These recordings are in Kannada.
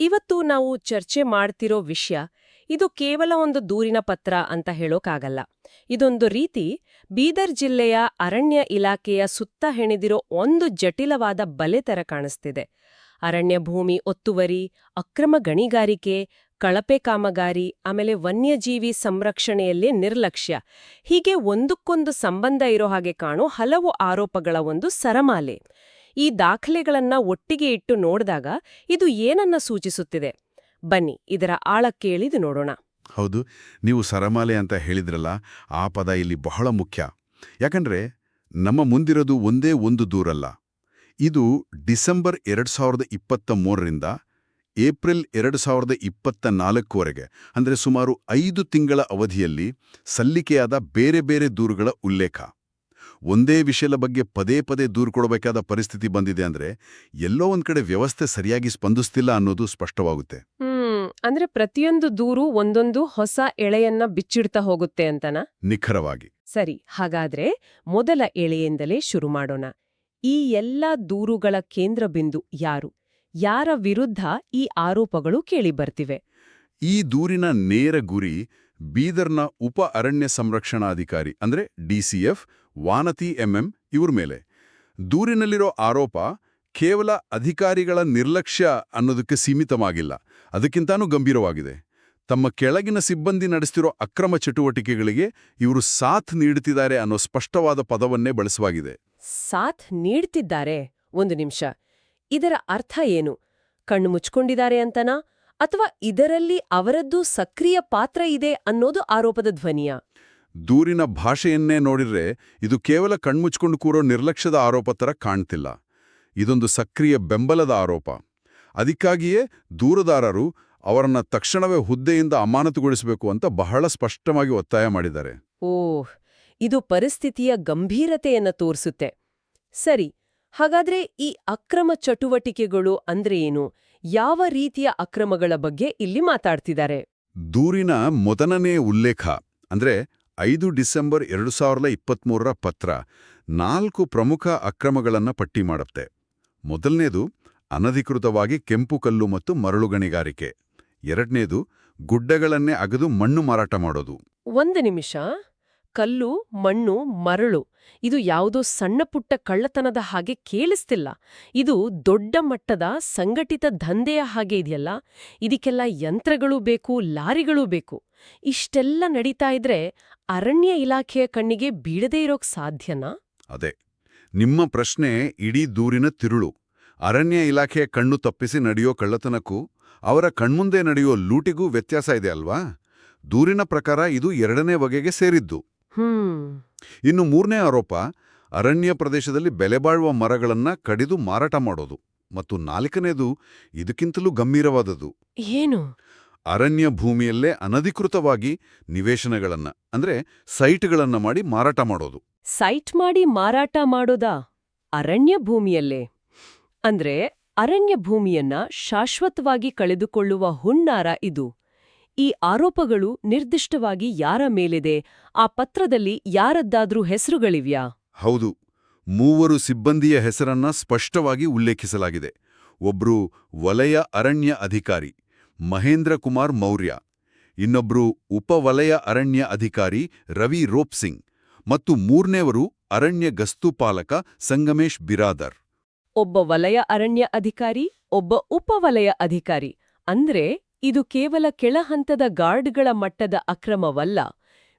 ಇವತ್ತು ನಾವು ಚರ್ಚೆ ಮಾಡ್ತಿರೋ ವಿಷಯ ಇದು ಕೇವಲ ಒಂದು ದೂರಿನ ಪತ್ರ ಅಂತ ಹೇಳೋಕ್ಕಾಗಲ್ಲ ಇದೊಂದು ರೀತಿ ಬೀದರ್ ಜಿಲ್ಲೆಯ ಅರಣ್ಯ ಇಲಾಖೆಯ ಸುತ್ತ ಹೆಣೆದಿರೋ ಒಂದು ಜಟಿಲವಾದ ಬಲೆ ತರ ಕಾಣಿಸ್ತಿದೆ. ಅರಣ್ಯ ಭೂಮಿ ಒತ್ತುವರಿ, ಅಕ್ರಮ ಗಣಿಗಾರಿಕೆ, ಕಳಪೆ ಕಾಮಗಾರಿ, ಆಮೇಲೆ ವನ್ಯಜೀವಿ ಸಂರಕ್ಷಣೆಯಲ್ಲಿ ನಿರ್ಲಕ್ಷ್ಯ. ಹೀಗೆ ಒಂದಕ್ಕೊಂದು ಸಂಬಂಧ ಇರೋ ಹಾಗೆ ಕಾಣೋ ಹಲವು ಆರೋಪಗಳ ಒಂದು ಸರಮಾಲೆ. ಈ ದಾಖಲೆಗಳನ್ನ ಒಟ್ಟಿಗೆ ಇಟ್ಟು ನೋಡಿದಾಗ ಇದು ಏನನ್ನ ಸೂಚಿಸುತ್ತಿದೆ? ಬನ್ನಿ, ಇದರ ಆಳಕ್ಕೆ ಇಳಿದು ನೋಡೋಣ. ಹೌದು, ನೀವು ಸರಮಾಲೆ ಅಂತ ಹೇಳಿದ್ರಲ್ಲ, ಆ ಪದ ಇಲ್ಲಿ ಬಹಳ ಮುಖ್ಯ. ಯಾಕಂದ್ರೆ, ನಮ್ಮ ಮುಂದಿರೋದು ಒಂದೇ ಒಂದು ದೂರಲ್ಲ. ಇದು ಡಿಸೆಂಬರ್ ಎರಡು ಸಾವಿರದ ಇಪ್ಪತ್ತ ಮೂರರಿಂದ ಏಪ್ರಿಲ್ ಎರಡು ಸಾವಿರದ ಇಪ್ಪತ್ತ ನಾಲ್ಕುವರೆಗೆ, ಅಂದರೆ ಸುಮಾರು ಐದು ತಿಂಗಳ ಅವಧಿಯಲ್ಲಿ ಸಲ್ಲಿಕೆಯಾದ ಬೇರೆ ಬೇರೆ ದೂರುಗಳ ಉಲ್ಲೇಖ. ಒಂದೇ ವಿಷಯದ ಬಗ್ಗೆ ಪದೇ ಪದೇ ದೂರು ಕೊಡಬೇಕಾದ ಪರಿಸ್ಥಿತಿ ಬಂದಿದೆ ಅಂದ್ರೆ ಎಲ್ಲೋ ಒಂದ್ ಕಡೆ ವ್ಯವಸ್ಥೆ ಸರಿಯಾಗಿ ಸ್ಪಂದಿಸ್ತಿಲ್ಲ ಅನ್ನೋದು ಸ್ಪಷ್ಟವಾಗುತ್ತೆ. ಅಂದ್ರೆ ಪ್ರತಿಯೊಂದು ದೂರು ಒಂದೊಂದು ಹೊಸ ಎಳೆಯನ್ನ ಬಿಚ್ಚಿಡ್ತಾ ಹೋಗುತ್ತೆ ಅಂತನಾ? ನಿಖರವಾಗಿ. ಸರಿ ಹಾಗಾದ್ರೆ ಮೊದಲ ಎಳೆಯಿಂದಲೇ ಶುರು ಮಾಡೋಣ. ಈ ಎಲ್ಲ ದೂರುಗಳ ಕೇಂದ್ರ ಬಿಂದು ಯಾರು? ಯಾರ ವಿರುದ್ಧ ಈ ಆರೋಪಗಳು ಕೇಳಿ ಬರ್ತಿವೆ ಈ ದೂರಿನ ನೇರ ಗುರಿ ಬೀದರ್ನ ಉಪ ಅರಣ್ಯ ಸಂರಕ್ಷಣಾಧಿಕಾರಿ ಅಂದ್ರೆ ಡಿಸಿಎಫ್ ವಾನತಿ ಎಂಎಂ ಇವ್ರ ಮೇಲೆ. ದೂರಿನಲ್ಲಿರೋ ಆರೋಪ ಕೇವಲ ಅಧಿಕಾರಿಗಳ ನಿರ್ಲಕ್ಷ್ಯ ಅನ್ನೋದಕ್ಕೆ ಸೀಮಿತವಾಗಿಲ್ಲ. ಅದಕ್ಕಿಂತನೂ ಗಂಭೀರವಾಗಿದೆ. ತಮ್ಮ ಕೆಳಗಿನ ಸಿಬ್ಬಂದಿ ನಡೆಸ್ತಿರೋ ಅಕ್ರಮ ಚಟುವಟಿಕೆಗಳಿಗೆ ಇವರು ಸಾಥ್ ನೀಡುತ್ತಿದ್ದಾರೆ ಅನ್ನೋ ಸ್ಪಷ್ಟವಾದ ಪದವನ್ನೇ ಬಳಸುವಾಗಿದೆ ಸಾಥ್ ನೀಡ್ತಿದ್ದಾರೆ? ಒಂದು ನಿಮಿಷ. ಇದರ ಅರ್ಥ ಏನು? ಕಣ್ಣು ಮುಚ್ಕೊಂಡಿದ್ದಾರೆ ಅಂತನಾ? ಅಥವಾ ಇದರಲ್ಲಿ ಅವರದ್ದು ಸಕ್ರಿಯ ಪಾತ್ರ ಇದೆ ಅನ್ನೋದು ಆರೋಪದ ಧ್ವನಿಯ? ದೂರಿನ ಭಾಷೆಯನ್ನೇ ನೋಡಿದರೆ ಇದು ಕೇವಲ ಕಣ್ಮುಚ್ಕೊಂಡು ಕೂರೋ ನಿರ್ಲಕ್ಷ್ಯದ ಆರೋಪ ಥರ ಕಾಣ್ತಿಲ್ಲ. ಇದೊಂದು ಸಕ್ರಿಯ ಬೆಂಬಲದ ಆರೋಪ. ಅದಕ್ಕಾಗಿಯೇ ದೂರದಾರರು ಅವರನ್ನ ತಕ್ಷಣವೇ ಹುದ್ದೆಯಿಂದ ಅಮಾನತುಗೊಳಿಸಬೇಕು ಅಂತ ಬಹಳ ಸ್ಪಷ್ಟವಾಗಿ ಒತ್ತಾಯ ಮಾಡಿದ್ದಾರೆ. ಓಹ್ ಇದು ಪರಿಸ್ಥಿತಿಯ ಗಂಭೀರತೆಯನ್ನು ತೋರಿಸುತ್ತೆ. ಸರಿ ಹಾಗಾದ್ರೆ ಈ ಅಕ್ರಮ ಚಟುವಟಿಕೆಗಳು ಅಂದ್ರೆ ಏನು? ಯಾವ ರೀತಿಯ ಅಕ್ರಮಗಳ ಬಗ್ಗೆ ಇಲ್ಲಿ ಮಾತಾಡ್ತಿದ್ದಾರೆ? ದೂರಿನ ಮೊದಲನೇ ಉಲ್ಲೇಖ ಅಂದ್ರೆ ಐದು ಡಿಸೆಂಬರ್ ಎರಡು ಸಾವಿರದ ಇಪ್ಪತ್ತ್ಮೂರರ ಪತ್ರ ನಾಲ್ಕು ಪ್ರಮುಖ ಅಕ್ರಮಗಳನ್ನು ಪಟ್ಟಿ ಮಾಡುತ್ತೆ. ಮೊದಲನೇದು ಅನಧಿಕೃತವಾಗಿ ಕೆಂಪು ಕಲ್ಲು ಮತ್ತು ಮರಳು ಗಣಿಗಾರಿಕೆ. ಎರಡನೇದು ಗುಡ್ಡಗಳನ್ನೇ ಅಗದು ಮಣ್ಣು ಮಾರಾಟ ಮಾಡೋದು. ಒಂದು ನಿಮಿಷ. ಕಲ್ಲು, ಮಣ್ಣು, ಮರಳು. ಇದು ಯಾವುದೋ ಸಣ್ಣ ಪುಟ್ಟ ಕಳ್ಳತನದ ಹಾಗೆ ಕೇಳಿಸ್ತಿಲ್ಲ. ಇದು ದೊಡ್ಡ ಮಟ್ಟದ ಸಂಘಟಿತ ದಂಧೆಯ ಹಾಗೆ ಇದೆಯಲ್ಲ? ಇದಕ್ಕೆಲ್ಲ ಯಂತ್ರಗಳು ಬೇಕು, ಲಾರಿಗಳೂ ಬೇಕು. ಇಷ್ಟೆಲ್ಲ ನಡೀತಾ ಇದ್ರೆ ಅರಣ್ಯ ಇಲಾಖೆಯ ಕಣ್ಣಿಗೆ ಬೀಳದೇ ಇರೋಕ್ ಸಾಧ್ಯನಾ? ಅದೇ. ನಿಮ್ಮ ಪ್ರಶ್ನೆ ಇಡೀ ದೂರಿನ ತಿರುಳು. ಅರಣ್ಯ ಇಲಾಖೆಯ ಕಣ್ಣು ತಪ್ಪಿಸಿ ನಡೆಯೋ ಕಳ್ಳತನಕ್ಕೂ, ಅವರ ಕಣ್ಮುಂದೆ ನಡೆಯೋ ಲೂಟಿಗೂ ವ್ಯತ್ಯಾಸ ಇದೆ ಅಲ್ವಾ? ದೂರಿನ ಪ್ರಕಾರ ಇದು ಎರಡನೇ ಬಗೆಗೆ ಸೇರಿದ್ದು. ಇನ್ನು ಮೂರನೇ ಆರೋಪ ಅರಣ್ಯ ಪ್ರದೇಶದಲ್ಲಿ ಬೆಲೆಬಾಳುವ ಮರಗಳನ್ನ ಕಡಿದು ಮಾರಾಟ ಮಾಡೋದು ಮತ್ತು ನಾಲ್ಕನೇದು ಇದಕ್ಕಿಂತಲೂ ಗಂಭೀರವಾದದ್ದು. ಏನು? ಅರಣ್ಯ ಭೂಮಿಯಲ್ಲೇ ಅನಧಿಕೃತವಾಗಿ ನಿವೇಶನಗಳನ್ನ ಅಂದ್ರೆ ಸೈಟ್ಗಳನ್ನ ಮಾಡಿ ಮಾರಾಟ ಮಾಡೋದು. ಸೈಟ್ ಮಾಡಿ ಮಾರಾಟ ಮಾಡೋದಾ? ಅರಣ್ಯ ಭೂಮಿಯಲ್ಲೇ. ಅಂದ್ರೆ ಅರಣ್ಯ ಭೂಮಿಯನ್ನ ಶಾಶ್ವತವಾಗಿ ಕಳೆದುಕೊಳ್ಳುವ ಹುಣ್ಣಾರ ಇದು. ಈ ಆರೋಪಗಳು ನಿರ್ದಿಷ್ಟವಾಗಿ ಯಾರ ಮೇಲಿದೆ? ಆ ಪತ್ರದಲ್ಲಿ ಯಾರದ್ದಾದ್ರೂ ಹೆಸರುಗಳಿವ್ಯಾ? ಹೌದು. ಮೂವರು ಸಿಬ್ಬಂದಿಯ ಹೆಸರನ್ನ ಸ್ಪಷ್ಟವಾಗಿ ಉಲ್ಲೇಖಿಸಲಾಗಿದೆ. ಒಬ್ರು ವಲಯ ಅರಣ್ಯ ಅಧಿಕಾರಿ ಮಹೇಂದ್ರ ಕುಮಾರ್ ಮೌರ್ಯ. ಇನ್ನೊಬ್ರು ಉಪವಲಯ ಅರಣ್ಯ ಅಧಿಕಾರಿ ರವಿ ರೋಪ್ಸಿಂಗ್ ಮತ್ತು ಮೂರನೇವರು ಅರಣ್ಯ ಗಸ್ತು ಪಾಲಕ ಸಂಗಮೇಶ್ ಬಿರಾದರ್. ಒಬ್ಬ ವಲಯ ಅರಣ್ಯ ಅಧಿಕಾರಿ ಒಬ್ಬ ಉಪವಲಯ ಅಧಿಕಾರಿ. ಅಂದ್ರೆ ಇದು ಕೇವಲ ಕೆಳಹಂತದ ಗಾರ್ಡ್ಗಳ ಮಟ್ಟದ ಅಕ್ರಮವಲ್ಲ.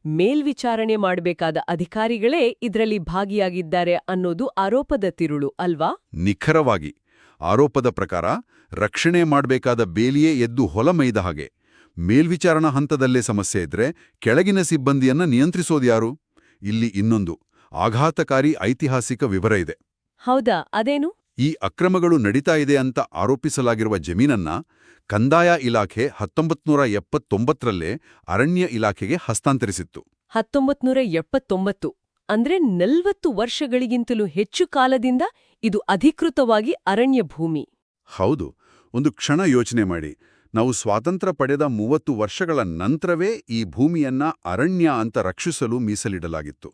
ಮೇಲ್ವಿಚಾರಣೆ ಮಾಡಬೇಕಾದ ಅಧಿಕಾರಿಗಳೇ ಇದರಲ್ಲಿ ಭಾಗಿಯಾಗಿದ್ದಾರೆ ಅನ್ನೋದು ಆರೋಪದ ತಿರುಳು ಅಲ್ವಾ? ನಿಖರವಾಗಿ. ಆರೋಪದ ಪ್ರಕಾರ ರಕ್ಷಣೆ ಮಾಡಬೇಕಾದ ಬೇಲಿಯೇ ಎದ್ದು ಹೊಲಮೈದ ಹಾಗೆ. ಮೇಲ್ವಿಚಾರಣಾ ಹಂತದಲ್ಲೇ ಸಮಸ್ಯೆ ಇದ್ರೆ ಕೆಳಗಿನ ಸಿಬ್ಬಂದಿಯನ್ನ ನಿಯಂತ್ರಿಸೋದ್ಯಾರು ಇಲ್ಲಿ ಇನ್ನೊಂದು ಆಘಾತಕಾರಿ ಐತಿಹಾಸಿಕ ವಿವರ ಇದೆ. ಹೌದಾ ಅದೇನು? ಈ ಅಕ್ರಮಗಳು ನಡೀತಾ ಇದೆ ಅಂತ ಆರೋಪಿಸಲಾಗಿರುವ ಜಮೀನನ್ನ ಕಂದಾಯ ಇಲಾಖೆ ಹತ್ತೊಂಬತ್ನೂರ ಎಪ್ಪತ್ತೊಂಬತ್ತರಲ್ಲೇ ಅರಣ್ಯ ಇಲಾಖೆಗೆ ಹಸ್ತಾಂತರಿಸಿತ್ತು. ಹತ್ತೊಂಬತ್ನೂರ ಎಪ್ಪತ್ತೊಂಬತ್ತು ಅಂದ್ರೆ ನಲ್ವತ್ತು ವರ್ಷಗಳಿಗಿಂತಲೂ ಹೆಚ್ಚು ಕಾಲದಿಂದ ಇದು ಅಧಿಕೃತವಾಗಿ ಅರಣ್ಯ ಭೂಮಿ. ಹೌದು ಒಂದು ಕ್ಷಣ ಯೋಚನೆ ಮಾಡಿ. ನಾವು ಸ್ವಾತಂತ್ರ್ಯ ಪಡೆದ ಮೂವತ್ತು ವರ್ಷಗಳ ನಂತರವೇ ಈ ಭೂಮಿಯನ್ನ ಅರಣ್ಯ ಅಂತ ರಕ್ಷಿಸಲು ಮೀಸಲಿಡಲಾಗಿತ್ತು.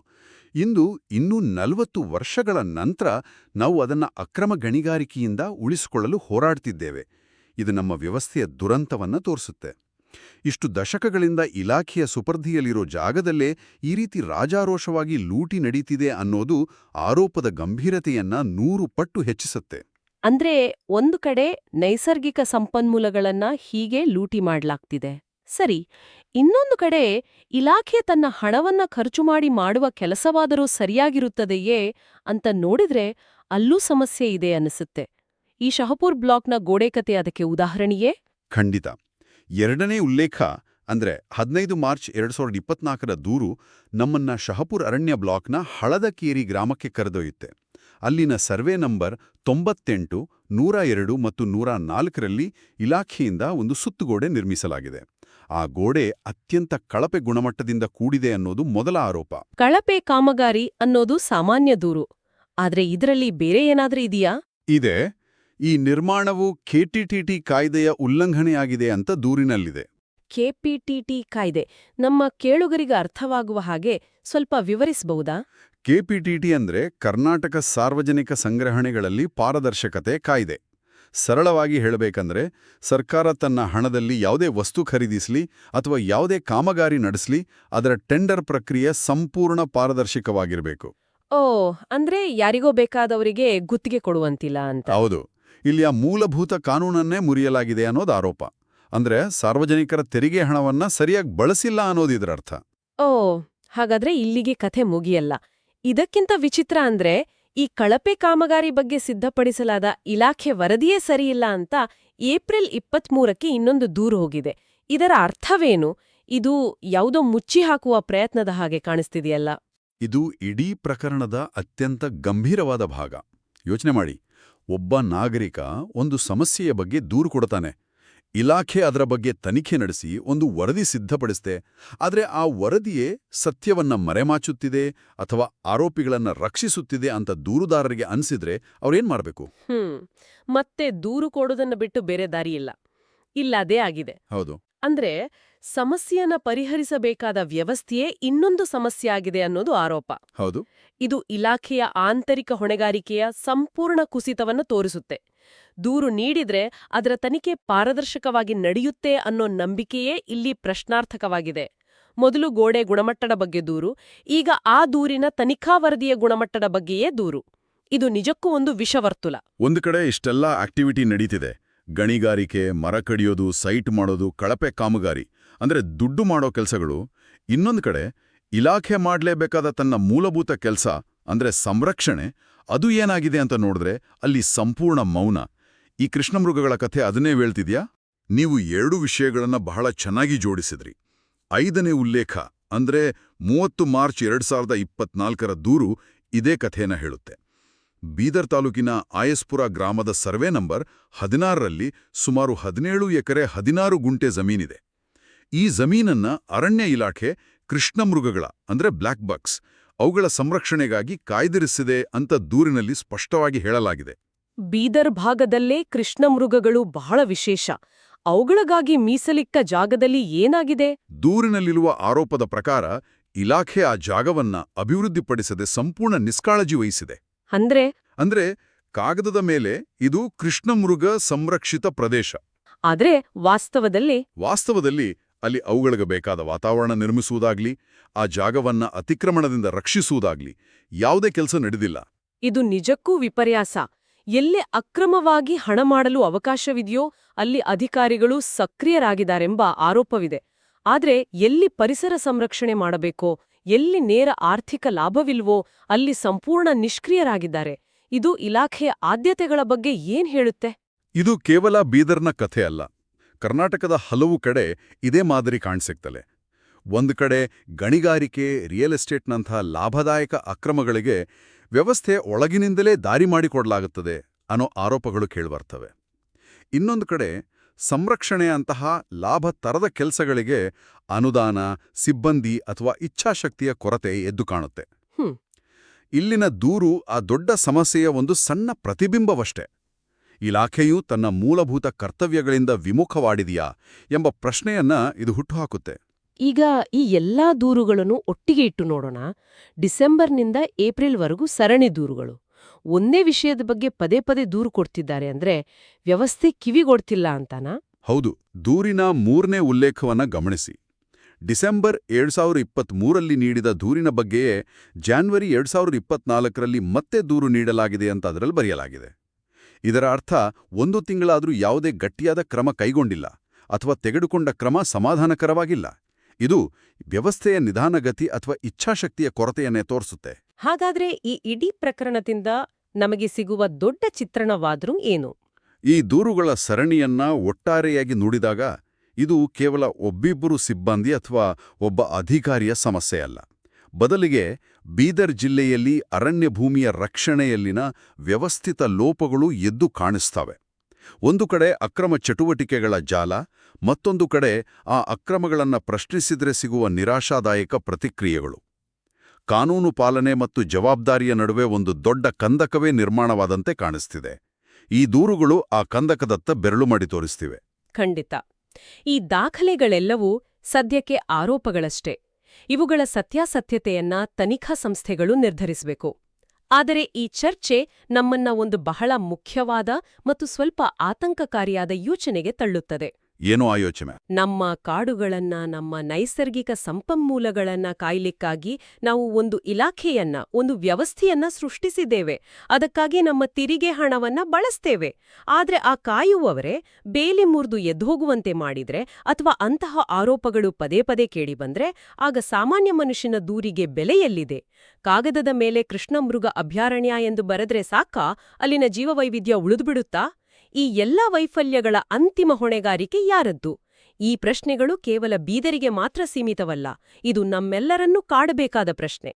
ಇಂದು ಇನ್ನೂ ನಲವತ್ತು ವರ್ಷಗಳ ನಂತರ ನಾವು ಅದನ್ನ ಅಕ್ರಮ ಗಣಿಗಾರಿಕೆಯಿಂದ ಉಳಿಸಿಕೊಳ್ಳಲು ಹೋರಾಡ್ತಿದ್ದೇವೆ. ಇದು ನಮ್ಮ ವ್ಯವಸ್ಥೆಯ ದುರಂತವನ್ನ ತೋರಿಸುತ್ತೆ. ಇಷ್ಟು ದಶಕಗಳಿಂದ ಇಲಾಖೆಯ ಸುಪರ್ಧಿಯಲ್ಲಿರೋ ಜಾಗದಲ್ಲೇ ಈ ರೀತಿ ರಾಜಾರೋಷವಾಗಿ ಲೂಟಿ ನಡೀತಿದೆ ಅನ್ನೋದು ಆರೋಪದ ಗಂಭೀರತೆಯನ್ನ ನೂರು ಪಟ್ಟು ಹೆಚ್ಚಿಸುತ್ತೆ. ಅಂದ್ರೆ ಒಂದು ಕಡೆ ನೈಸರ್ಗಿಕ ಸಂಪನ್ಮೂಲಗಳನ್ನ ಹೀಗೆ ಲೂಟಿ ಮಾಡಲಾಗ್ತಿದೆ. ಸರಿ ಇನ್ನೊಂದು ಕಡೆ ಇಲಾಖೆ ತನ್ನ ಹಣವನ್ನ ಖರ್ಚು ಮಾಡಿ ಮಾಡುವ ಕೆಲಸವಾದರೂ ಸರಿಯಾಗಿರುತ್ತದೆಯೇ ಅಂತ ನೋಡಿದ್ರೆ ಅಲ್ಲೂ ಸಮಸ್ಯೆ ಇದೆ ಅನಿಸುತ್ತೆ. ಈ ಶಹಪುರ್ ಬ್ಲಾಕ್ನ ಗೋಡೆಕತೆ ಅದಕ್ಕೆ ಉದಾಹರಣೆಯೇ? ಖಂಡಿತ. ಎರಡನೇ ಉಲ್ಲೇಖ ಅಂದ್ರೆ ಹದಿನೈದು ಮಾರ್ಚ್ ಎರಡ್ ಸಾವಿರದ ಇಪ್ಪತ್ನಾಲ್ಕರ ದೂರು ನಮ್ಮನ್ನ ಶಹಪುರ್ ಅರಣ್ಯ ಬ್ಲಾಕ್ನ ಹಳದಕೇರಿ ಗ್ರಾಮಕ್ಕೆ ಕರೆದೊಯ್ಯುತ್ತೆ. ಅಲ್ಲಿನ ಸರ್ವೆ ನಂಬರ್ ತೊಂಬತ್ತೆಂಟು, ನೂರ ಎರಡು ಮತ್ತು ನೂರ ನಾಲ್ಕರಲ್ಲಿ ಇಲಾಖೆಯಿಂದ ಒಂದು ಸುತ್ತುಗೋಡೆ ನಿರ್ಮಿಸಲಾಗಿದೆ. ಆ ಗೋಡೆ ಅತ್ಯಂತ ಕಳಪೆ ಗುಣಮಟ್ಟದಿಂದ ಕೂಡಿದೆ ಅನ್ನೋದು ಮೊದಲ ಆರೋಪ. ಕಳಪೆ ಕಾಮಗಾರಿ ಅನ್ನೋದು ಸಾಮಾನ್ಯ ದೂರು. ಆದ್ರೆ ಇದರಲ್ಲಿ ಬೇರೆ ಏನಾದ್ರೂ ಇದೆಯಾ? ಇದೆ. ಈ ನಿರ್ಮಾಣವು ಕೆಟಿಟಿಟಿ ಕಾಯ್ದೆಯ ಉಲ್ಲಂಘನೆಯಾಗಿದೆ ಅಂತ ದೂರಿನಲ್ಲಿದೆ. ಕೆಪಿಟಿಟಿ ಕಾಯ್ದೆ ನಮ್ಮ ಕೇಳುಗರಿಗೆ ಅರ್ಥವಾಗುವ ಹಾಗೆ ಸ್ವಲ್ಪ ವಿವರಿಸಬಹುದಾ? ಕೆಪಿಟಿಟಿ ಅಂದ್ರೆ ಕರ್ನಾಟಕ ಸಾರ್ವಜನಿಕ ಸಂಗ್ರಹಣೆಗಳಲ್ಲಿ ಪಾರದರ್ಶಕತೆ ಕಾಯ್ದೆ. ಸರಳವಾಗಿ ಹೇಳಬೇಕಂದ್ರೆ ಸರ್ಕಾರ ತನ್ನ ಹಣದಲ್ಲಿ ಯಾವುದೇ ವಸ್ತು ಖರೀದಿಸಲಿ ಅಥವಾ ಯಾವುದೇ ಕಾಮಗಾರಿ ನಡೆಸಲಿ ಅದರ ಟೆಂಡರ್ ಪ್ರಕ್ರಿಯೆ ಸಂಪೂರ್ಣ ಪಾರದರ್ಶಕವಾಗಿರಬೇಕು. ಓ ಅಂದ್ರೆ ಯಾರಿಗೋ ಬೇಕಾದವರಿಗೆ ಗುತ್ತಿಗೆ ಕೊಡುವಂತಿಲ್ಲ ಅಂತ. ಹೌದು. ಇಲ್ಲಿಯ ಮೂಲಭೂತ ಕಾನೂನನ್ನೇ ಮುರಿಯಲಾಗಿದೆ ಅನ್ನೋದು ಆರೋಪ. ಅಂದ್ರೆ ಸಾರ್ವಜನಿಕರ ತೆರಿಗೆ ಹಣವನ್ನ ಸರಿಯಾಗಿ ಬಳಸಿಲ್ಲ ಅನ್ನೋದು ಇದರ ಅರ್ಥ ಓ ಹಾಗಾದ್ರೆ ಇಲ್ಲಿಗೆ ಕಥೆ ಮುಗಿಯಲ್ಲ. ಇದಕ್ಕಿಂತ ವಿಚಿತ್ರ ಅಂದ್ರೆ ಈ ಕಳಪೆ ಕಾಮಗಾರಿ ಬಗ್ಗೆ ಸಿದ್ಧಪಡಿಸಲಾದ ಇಲಾಖೆ ವರದಿಯೇ ಸರಿಯಿಲ್ಲ ಅಂತ ಏಪ್ರಿಲ್ ಇಪ್ಪತ್ಮೂರಕ್ಕೆ ಇನ್ನೊಂದು ದೂರು ಹೋಗಿದೆ. ಇದರ ಅರ್ಥವೇನು? ಇದು ಯಾವುದೋ ಮುಚ್ಚಿ ಹಾಕುವ ಪ್ರಯತ್ನದ ಹಾಗೆ ಕಾಣಿಸ್ತಿದೆಯಲ್ಲ. ಇದು ಇಡೀ ಪ್ರಕರಣದ ಅತ್ಯಂತ ಗಂಭೀರವಾದ ಭಾಗ. ಯೋಚನೆ ಮಾಡಿ. ಒಬ್ಬ ನಾಗರಿಕ ಒಂದು ಸಮಸ್ಯೆಯ ಬಗ್ಗೆ ದೂರು ಕೊಡ್ತಾನೆ ಇಲಾಖೆ ಅದರ ಬಗ್ಗೆ ತನಿಖೆ ನಡೆಸಿ ಒಂದು ವರದಿ ಸಿದ್ಧಪಡಿಸಿದೆ ಆದರೆ ಆ ವರದಿಯೇ ಸತ್ಯವನ್ನ ಮರೆಮಾಚುತ್ತಿದೆ ಅಥವಾ ಆರೋಪಿಗಳನ್ನ ರಕ್ಷಿಸುತ್ತಿದೆ ಅಂತ ದೂರುದಾರರಿಗೆ ಅನ್ಸಿದ್ರೆ ಅವ್ರೇನ್ ಮಾಡಬೇಕು? ಹ್ಮ್ ಮತ್ತೆ ದೂರು ಕೊಡೋದನ್ನ ಬಿಟ್ಟು ಬೇರೆ ದಾರಿ ಇಲ್ಲ. ಇಲ್ಲ ಅದೇ ಆಗಿದೆ. ಹೌದು. ಅಂದ್ರೆ ಸಮಸ್ಯೆಯನ್ನ ಪರಿಹರಿಸಬೇಕಾದ ವ್ಯವಸ್ಥೆಯೇ ಇನ್ನೊಂದು ಸಮಸ್ಯೆ ಆಗಿದೆ ಅನ್ನೋದು ಆರೋಪ. ಹೌದು. ಇದು ಇಲಾಖೆಯ ಆಂತರಿಕ ಹೊಣೆಗಾರಿಕೆಯ ಸಂಪೂರ್ಣ ಕುಸಿತವನ್ನು ತೋರಿಸುತ್ತೆ. ದೂರು ನೀಡಿದ್ರೆ ಅದರ ತನಿಖೆ ಪಾರದರ್ಶಕವಾಗಿ ನಡೆಯುತ್ತೆ ಅನ್ನೋ ನಂಬಿಕೆಯೇ ಇಲ್ಲಿ ಪ್ರಶ್ನಾರ್ಥಕವಾಗಿದೆ. ಮೊದಲು ಗೋಡೆ ಗುಣಮಟ್ಟದ ಬಗ್ಗೆ ದೂರು ಈಗ ಆ ದೂರಿನ ತನಿಖಾ ವರದಿಯ ಗುಣಮಟ್ಟದ ಬಗ್ಗೆಯೇ ದೂರು. ಇದು ನಿಜಕ್ಕೂ ಒಂದು ವಿಷವರ್ತುಲ. ಒಂದು ಕಡೆ ಇಷ್ಟೆಲ್ಲ ಆಕ್ಟಿವಿಟಿ ನಡೀತಿದೆ. ಗಣಿಗಾರಿಕೆ ಮರ ಕಡಿಯೋದು ಸೈಟ್ ಮಾಡೋದು ಕಳಪೆ ಕಾಮಗಾರಿ. ಅಂದ್ರೆ ದುಡ್ಡು ಮಾಡೋ ಕೆಲಸಗಳು, ಇನ್ನೊಂದು ಕಡೆ ಇಲಾಖೆ ಮಾಡಲೇಬೇಕಾದ ತನ್ನ ಮೂಲಭೂತ ಕೆಲಸ, ಅಂದ್ರೆ ಸಂರಕ್ಷಣೆ, ಅದು ಏನಾಗಿದೆ ಅಂತ ನೋಡಿದ್ರೆ ಅಲ್ಲಿ ಸಂಪೂರ್ಣ ಮೌನ. ಈ ಕೃಷ್ಣಮೃಗಗಳ ಕಥೆ ಅದನ್ನೇ ಹೇಳ್ತಿದ್ಯಾ? ನೀವು ಎರಡು ವಿಷಯಗಳನ್ನು ಬಹಳ ಚೆನ್ನಾಗಿ ಜೋಡಿಸಿದ್ರಿ. ಐದನೇ ಉಲ್ಲೇಖ, ಅಂದ್ರೆ ಮೂವತ್ತು ಮಾರ್ಚ್ ಎರಡು ಸಾವಿರದ ಇಪ್ಪತ್ನಾಲ್ಕರ ದೂರು ಇದೇ ಕಥೆನ ಹೇಳುತ್ತೆ. ಬೀದರ್ ತಾಲೂಕಿನ ಆಯಸ್ಪುರ ಗ್ರಾಮದ ಸರ್ವೆ ನಂಬರ್ ಹದಿನಾರರಲ್ಲಿ ಸುಮಾರು ಹದಿನೇಳು ಎಕರೆ ಹದಿನಾರು ಗುಂಟೆ ಜಮೀನಿದೆ. ಈ ಜಮೀನನ್ನ ಅರಣ್ಯ ಇಲಾಖೆ ಕೃಷ್ಣಮೃಗಗಳ ಅಂದ್ರೆ ಬ್ಲ್ಯಾಕ್ ಬಕ್ಸ್ ಅವುಗಳ ಸಂರಕ್ಷಣೆಗಾಗಿ ಕಾಯ್ದಿರಿಸಿದೆ ಅಂತ ದೂರಿನಲ್ಲಿ ಸ್ಪಷ್ಟವಾಗಿ ಹೇಳಲಾಗಿದೆ. ಬೀದರ್ ಭಾಗದಲ್ಲೇ ಕೃಷ್ಣಮೃಗಗಳು ಬಹಳ ವಿಶೇಷ. ಅವುಗಳಿಗಾಗಿ ಮೀಸಲಿಕ್ಕ ಜಾಗದಲ್ಲಿ ಏನಾಗಿದೆ? ದೂರಿನಲ್ಲಿರುವ ಆರೋಪದ ಪ್ರಕಾರ ಇಲಾಖೆ ಆ ಜಾಗವನ್ನ ಅಭಿವೃದ್ಧಿಪಡಿಸದೆ ಸಂಪೂರ್ಣ ನಿಷ್ಕಾಳಜಿ ವಹಿಸಿದೆ. ಅಂದ್ರೆ? ಅಂದ್ರೆ ಕಾಗದದ ಮೇಲೆ ಇದು ಕೃಷ್ಣಮೃಗ ಸಂರಕ್ಷಿತ ಪ್ರದೇಶ. ಆದ್ರೆ ವಾಸ್ತವದಲ್ಲಿ? ವಾಸ್ತವದಲ್ಲಿ ಅಲ್ಲಿ ಅವುಗಳಿಗೆ ಬೇಕಾದ ವಾತಾವರಣ ನಿರ್ಮಿಸುವುದಾಗ್ಲಿ ಆ ಜಾಗವನ್ನ ಅತಿಕ್ರಮಣದಿಂದ ರಕ್ಷಿಸುವುದಾಗ್ಲಿ ಯಾವುದೇ ಕೆಲಸ ನಡೆದಿಲ್ಲ. ಇದು ನಿಜಕ್ಕೂ ವಿಪರ್ಯಾಸ. ಎಲ್ಲಿ ಅಕ್ರಮವಾಗಿ ಹಣ ಮಾಡಲು ಅವಕಾಶವಿದೆಯೋ ಅಲ್ಲಿ ಅಧಿಕಾರಿಗಳು ಸಕ್ರಿಯರಾಗಿದ್ದಾರೆಂಬ ಆರೋಪವಿದೆ. ಆದರೆ ಎಲ್ಲಿ ಪರಿಸರ ಸಂರಕ್ಷಣೆ ಮಾಡಬೇಕೋ ಎಲ್ಲಿ ನೇರ ಆರ್ಥಿಕ ಲಾಭವಿಲ್ವೋ ಅಲ್ಲಿ ಸಂಪೂರ್ಣ ನಿಷ್ಕ್ರಿಯರಾಗಿದ್ದಾರೆ. ಇದು ಇಲಾಖೆಯ ಆದ್ಯತೆಗಳ ಬಗ್ಗೆ ಏನ್ ಹೇಳುತ್ತೆ? ಇದು ಕೇವಲ ಬೀದರ್ನ ಕಥೆ ಅಲ್ಲ ಕರ್ನಾಟಕದ ಹಲವು ಕಡೆ ಇದೇ ಮಾದರಿ ಕಾಣ್ಸಿಕ್ತಲೆ ಒಂದು ಕಡೆ ಗಣಿಗಾರಿಕೆ ರಿಯಲ್ ಎಸ್ಟೇಟ್ನಂಥ ಲಾಭದಾಯಕ ಅಕ್ರಮಗಳಿಗೆ ವ್ಯವಸ್ಥೆ ಒಳಗಿನಿಂದಲೇ ದಾರಿ ಮಾಡಿಕೊಡಲಾಗುತ್ತದೆ ಅನ್ನೋ ಆರೋಪಗಳು ಕೇಳಿಬರ್ತವೆ ಇನ್ನೊಂದು ಕಡೆ ಸಂರಕ್ಷಣೆಯಂತಹ ಲಾಭ ತರದ ಕೆಲಸಗಳಿಗೆ ಅನುದಾನ ಸಿಬ್ಬಂದಿ ಅಥವಾ ಇಚ್ಛಾಶಕ್ತಿಯ ಕೊರತೆ ಎದ್ದು ಕಾಣುತ್ತೆ. ಇಲ್ಲಿನ ದೂರು ಆ ದೊಡ್ಡ ಸಮಸ್ಯೆಯ ಒಂದು ಸಣ್ಣ ಪ್ರತಿಬಿಂಬವಷ್ಟೇ. ಇಲಾಖೆಯು ತನ್ನ ಮೂಲಭೂತ ಕರ್ತವ್ಯಗಳಿಂದ ವಿಮುಖವಾಡಿದೆಯಾ ಎಂಬ ಪ್ರಶ್ನೆಯನ್ನ ಇದು ಹುಟ್ಟುಹಾಕುತ್ತೆ. ಈಗ ಈ ಎಲ್ಲಾ ದೂರುಗಳನ್ನು ಒಟ್ಟಿಗೆ ಇಟ್ಟು ನೋಡೋಣ. ಡಿಸೆಂಬರ್ನಿಂದ ಏಪ್ರಿಲ್ವರೆಗೂ ಸರಣಿ ದೂರುಗಳು. ಒಂದೇ ವಿಷಯದ ಬಗ್ಗೆ ಪದೇ ಪದೇ ದೂರು ಕೊಡ್ತಿದ್ದಾರೆ ಅಂದ್ರೆ ವ್ಯವಸ್ಥೆ ಕಿವಿಗೊಡ್ತಿಲ್ಲ ಅಂತಾನಾ? ಹೌದು ದೂರಿನ ಮೂರನೇ ಉಲ್ಲೇಖವನ್ನ ಗಮನಿಸಿ. ಡಿಸೆಂಬರ್ ಎರಡ್ ಸಾವಿರದ ಇಪ್ಪತ್ಮೂರಲ್ಲಿ ನೀಡಿದ ದೂರಿನ ಬಗ್ಗೆಯೇ ಜಾನ್ವರಿ ಎರಡ್ ಸಾವಿರದ ಇಪ್ಪತ್ನಾಲ್ಕರಲ್ಲಿ ಮತ್ತೆ ದೂರು ನೀಡಲಾಗಿದೆ ಅಂತ ಅದರಲ್ಲಿ ಬರೆಯಲಾಗಿದೆ. ಇದರ ಅರ್ಥ ಒಂದು ತಿಂಗಳಾದರೂ ಯಾವುದೇ ಗಟ್ಟಿಯಾದ ಕ್ರಮ ಕೈಗೊಂಡಿಲ್ಲ ಅಥವಾ ತೆಗೆದುಕೊಂಡ ಕ್ರಮ ಸಮಾಧಾನಕರವಾಗಿಲ್ಲ. ಇದು ವ್ಯವಸ್ಥೆಯ ನಿಧಾನಗತಿ ಅಥವಾ ಇಚ್ಛಾಶಕ್ತಿಯ ಕೊರತೆಯನ್ನೇ ತೋರಿಸುತ್ತೆ. ಹಾಗಾದ್ರೆ ಈ ಇಡೀ ಪ್ರಕರಣದಿಂದ ನಮಗೆ ಸಿಗುವ ದೊಡ್ಡ ಚಿತ್ರಣವಾದರೂ ಏನು? ಈ ದೂರುಗಳ ಸರಣಿಯನ್ನ ಒಟ್ಟಾರೆಯಾಗಿ ನೋಡಿದಾಗ ಇದು ಕೇವಲ ಒಬ್ಬಿಬ್ಬರು ಸಿಬ್ಬಂದಿ ಅಥವಾ ಒಬ್ಬ ಅಧಿಕಾರಿಯ ಸಮಸ್ಯೆ ಅಲ್ಲ. ಬದಲಿಗೆ ಬೀದರ್ ಜಿಲ್ಲೆಯಲ್ಲಿ ಅರಣ್ಯ ಭೂಮಿಯ ರಕ್ಷಣೆಯಲ್ಲಿನ ವ್ಯವಸ್ಥಿತ ಲೋಪಗಳು ಎದ್ದು ಕಾಣಿಸ್ತವೆ. ಒಂದು ಕಡೆ ಅಕ್ರಮ ಚಟುವಟಿಕೆಗಳ ಜಾಲ, ಮತ್ತೊಂದು ಕಡೆ ಆ ಅಕ್ರಮಗಳನ್ನು ಪ್ರಶ್ನಿಸಿದರೆ ಸಿಗುವ ನಿರಾಶಾದಾಯಕ ಪ್ರತಿಕ್ರಿಯೆಗಳು. ಕಾನೂನು ಪಾಲನೆ ಮತ್ತು ಜವಾಬ್ದಾರಿಯ ನಡುವೆ ಒಂದು ದೊಡ್ಡ ಕಂದಕವೇ ನಿರ್ಮಾಣವಾದಂತೆ ಕಾಣಿಸ್ತಿದೆ. ಈ ದೂರುಗಳು ಆ ಕಂದಕದತ್ತ ಬೆರಳು ಮಾಡಿ ತೋರಿಸ್ತಿವೆ. ಖಂಡಿತ. ಈ ದಾಖಲೆಗಳೆಲ್ಲವೂ ಸದ್ಯಕ್ಕೆ ಆರೋಪಗಳಷ್ಟೇ. ಇವುಗಳ ಸತ್ಯಾಸತ್ಯತೆಯನ್ನ ತನಿಖಾ ಸಂಸ್ಥೆಗಳು ನಿರ್ಧರಿಸಬೇಕು. ಆದರೆ ಈ ಚರ್ಚೆ ನಮ್ಮನ್ನ ಒಂದು ಬಹಳ ಮುಖ್ಯವಾದ ಮತ್ತು ಸ್ವಲ್ಪ ಆತಂಕಕಾರಿಯಾದ ಯೋಚನೆಗೆ ತಳ್ಳುತ್ತದೆ. ಏನೋ ಆಯೋಚನೆ. ನಮ್ಮ ಕಾಡುಗಳನ್ನ, ನಮ್ಮ ನೈಸರ್ಗಿಕ ಸಂಪನ್ಮೂಲಗಳನ್ನ ಕಾಯ್ಲಿಕ್ಕಾಗಿ ನಾವು ಒಂದು ಇಲಾಖೆಯನ್ನ, ಒಂದು ವ್ಯವಸ್ಥೆಯನ್ನ ಸೃಷ್ಟಿಸಿದ್ದೇವೆ. ಅದಕ್ಕಾಗಿ ನಮ್ಮ ತಿರಿಗೆ ಹಣವನ್ನ ಬಳಸ್ತೇವೆ. ಆದ್ರೆ ಆ ಕಾಯುವವರೇ ಬೇಲಿ ಮುರಿದು ಎದ್ದೋಗುವಂತೆ ಮಾಡಿದ್ರೆ ಅಥವಾ ಅಂತಹ ಆರೋಪಗಳು ಪದೇ ಪದೇ ಕೇಳಿಬಂದ್ರೆ ಆಗ ಸಾಮಾನ್ಯ ಮನುಷ್ಯನ ದೂರಿಗೆ ಬೆಲೆಯಲ್ಲಿದೆ ಕಾಗದದ ಮೇಲೆ ಕೃಷ್ಣಮೃಗ ಅಭಯಾರಣ್ಯ ಎಂದು ಬರೆದ್ರೆ ಸಾಕಾ? ಅಲ್ಲಿನ ಜೀವವೈವಿಧ್ಯ ಉಳಿದುಬಿಡುತ್ತಾ? ಈ ಎಲ್ಲ ವೈಫಲ್ಯಗಳ ಅಂತಿಮ ಹೊಣೆಗಾರಿಕೆ ಯಾರದ್ದು? ಈ ಪ್ರಶ್ನೆಗಳು ಕೇವಲ ಬೀದರಿಗೆ ಮಾತ್ರ ಸೀಮಿತವಲ್ಲ, ಇದು ನಮ್ಮೆಲ್ಲರನ್ನೂ ಕಾಡಬೇಕಾದ ಪ್ರಶ್ನೆ.